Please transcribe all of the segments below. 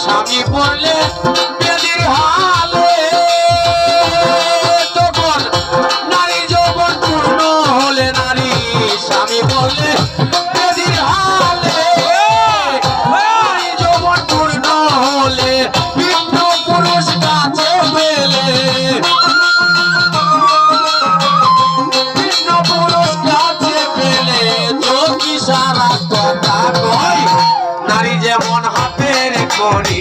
স্বামী বললে বেলির হাত morir.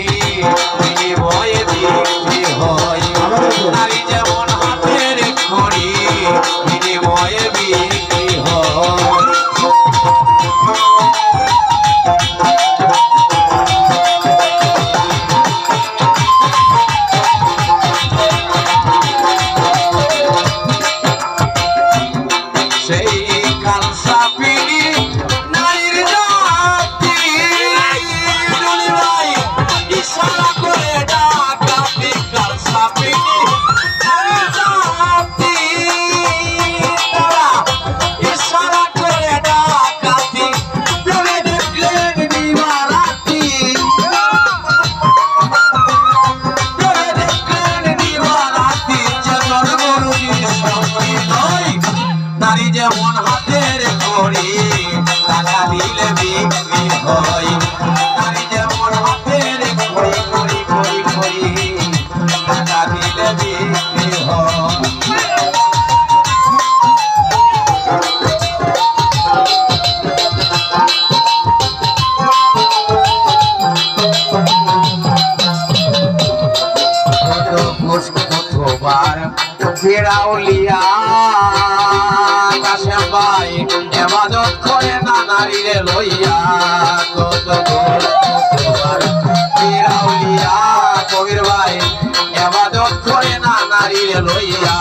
নারী যেমন কাফেরা উলিয়া কাশের ভাই না নারীরে লইয়া কত কবির ভাই, এবাদত করে না নারীরে লইয়া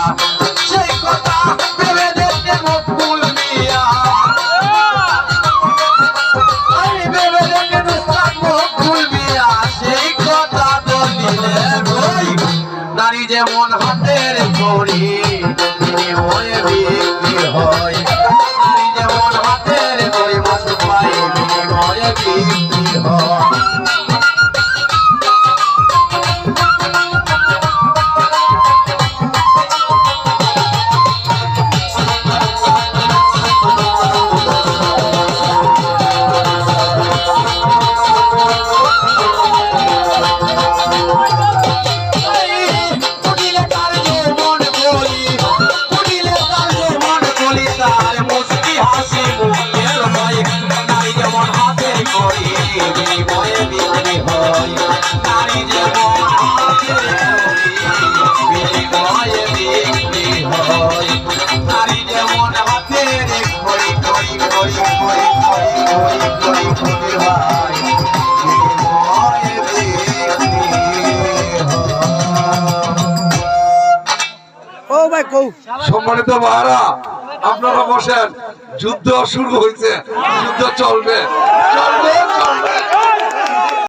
নারী যেমন হাতের ঘড়ি বিনিময়ে হয় নারী যেমন হাতের ঘড়ি মাসে পাই বিনিময়ে বিক্রি সম্মানিত ভাড়া আপনারা বসেন। যুদ্ধ শুরু হয়েছে যুদ্ধ চলবে। চলবে।